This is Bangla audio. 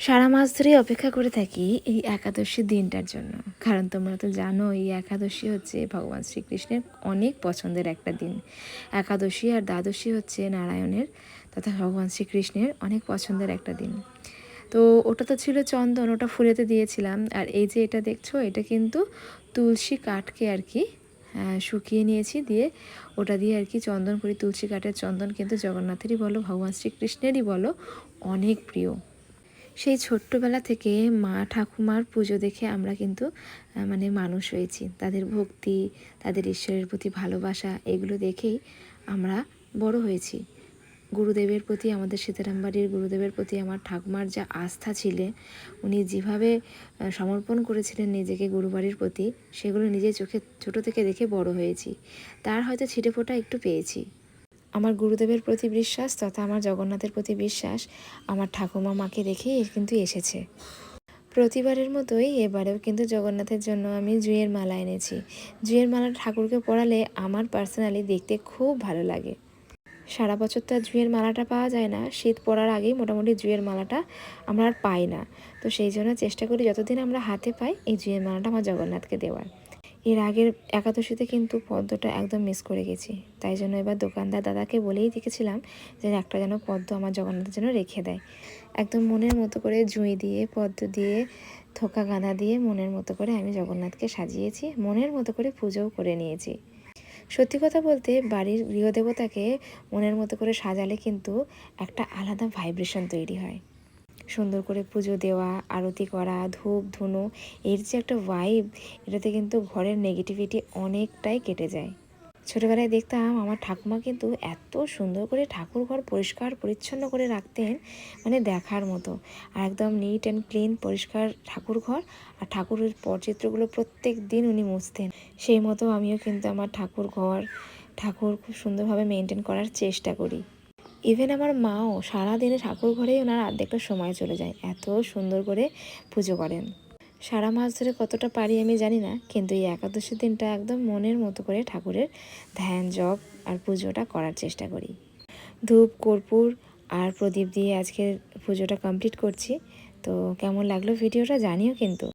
সারা মাস ধরে অপেক্ষা করে থাকি এই একাদশী দিনটার জন্য। কারণ তোমরা তো জানো এই একাদশী হচ্ছে ভগবান শ্রীকৃষ্ণের অনেক পছন্দের একটা দিন। একাদশী আর দ্বাদশী হচ্ছে নারায়ণের তথা ভগবান শ্রীকৃষ্ণের অনেক পছন্দের একটা দিন। তো ওটা তো ছিল চন্দন ওটা ফুলেতে দিয়েছিলাম। আর এই যে এটা দেখছ এটা কিন্তু তুলসী কাঠকে আর কি আহ, শুকিয়ে নিয়েছি দিয়ে ওটা দিয়ে আর কি চন্দন করি। তুলসী কাঠের চন্দন কিন্তু জগন্নাথেরই বলো ভগবান শ্রীকৃষ্ণেরই বলো অনেক প্রিয়। সেই ছোট্টবেলা থেকে মা ঠাকুমার পুজো দেখে আমরা কিন্তু মানে মানুষ হয়েছি। তাদের ভক্তি, তাদের ঈশ্বরের প্রতি ভালোবাসা, এগুলো দেখেই আমরা বড় হয়েছি। গুরুদেবের প্রতি, আমাদের সীতারাম বাড়ির গুরুদেবের প্রতি, আমার ঠাকুমার যা আস্থা ছিলে, উনি যেভাবে সমর্পণ করেছিলেন নিজেকে গুরুবাড়ির প্রতি, সেগুলো নিজের চোখে, ছোটো থেকে দেখে বড় হয়েছি। তার হয়তো ছিটে ফোটা একটু পেয়েছি। আমার গুরুদেবের প্রতি বিশ্বাস তথা আমার জগন্নাথের প্রতি বিশ্বাস আমার ঠাকুমা মাকে দেখেই কিন্তু এসেছে। প্রতিবারের মতোই এবারেও কিন্তু জগন্নাথের জন্য আমি জুঁয়ের মালা এনেছি। জুঁয়ের মালা ঠাকুরকে পড়ালে আমার পার্সোনালি দেখতে খুব ভালো লাগে। সারা বছর তো আর জুঁয়ের মালাটা পাওয়া যায় না। শীত পড়ার আগেই মোটামুটি জুঁয়ের মালাটা আমরা আর পাই না। তো সেই জন্য চেষ্টা করি যতদিন আমরা হাতে পাই এই জুঁয়ের মালাটা আমার জগন্নাথকে দেওয়ার। এর আগের একাদশীতে কিন্তু পদ্মটা একদম মিস করে গেছি। তাই জন্য এবার দোকানদার দাদাকে বলেই দেখেছিলাম যে একটা যেন পদ্ম আমার জগন্নাথের জন্য রেখে দেয়। একদম মনের মতো করে জুঁই দিয়ে, পদ্ম দিয়ে, থোকা গাঁদা দিয়ে মনের মতো করে আমি জগন্নাথকে সাজিয়েছি, মনের মতো করে পুজোও করে নিয়েছি। সত্যি কথা বলতে বাড়ির গৃহদেবতাকে মনের মতো করে সাজালে কিন্তু একটা আলাদা ভাইব্রেশন তৈরি হয়। সুন্দর করে পুজো দেওয়া, আরতি করা, ধূপ, ধুনো, এর যে একটা ভাইব এটাতে কিন্তু ঘরের নেগেটিভিটি অনেকটাই কেটে যায়। ছোটোবেলায় দেখতাম আমার ঠাকুমা কিন্তু এত সুন্দর করে ঠাকুর ঘর পরিষ্কার, পরিচ্ছন্ন করে রাখতেন মানে দেখার মতো। আর একদম নিট অ্যান্ড ক্লিন পরিষ্কার ঠাকুর ঘর আর ঠাকুরের পরচিত্রগুলো প্রত্যেক দিন উনি মুছতেন। সেই মতো আমিও কিন্তু আমার ঠাকুর ঘর, ঠাকুর খুব সুন্দরভাবে মেনটেন করার চেষ্টা করি। ইভেন আমার মাও সারাদিনে ঠাকুর ঘরেই ওনার অর্ধেকটা সময় চলে যায়, এত সুন্দর করে পুজো করেন। সারা মাস ধরে কতটা পারি আমি জানি না, কিন্তু এই একাদশীর দিনটা একদম মনের মতো করে ঠাকুরের ধ্যান, জপ আর পুজোটা করার চেষ্টা করি। ধূপ, কর্পূর আর প্রদীপ দিয়ে আজকের পুজোটা কমপ্লিট করছি। তো কেমন লাগল ভিডিওটা জানিও কিন্তু।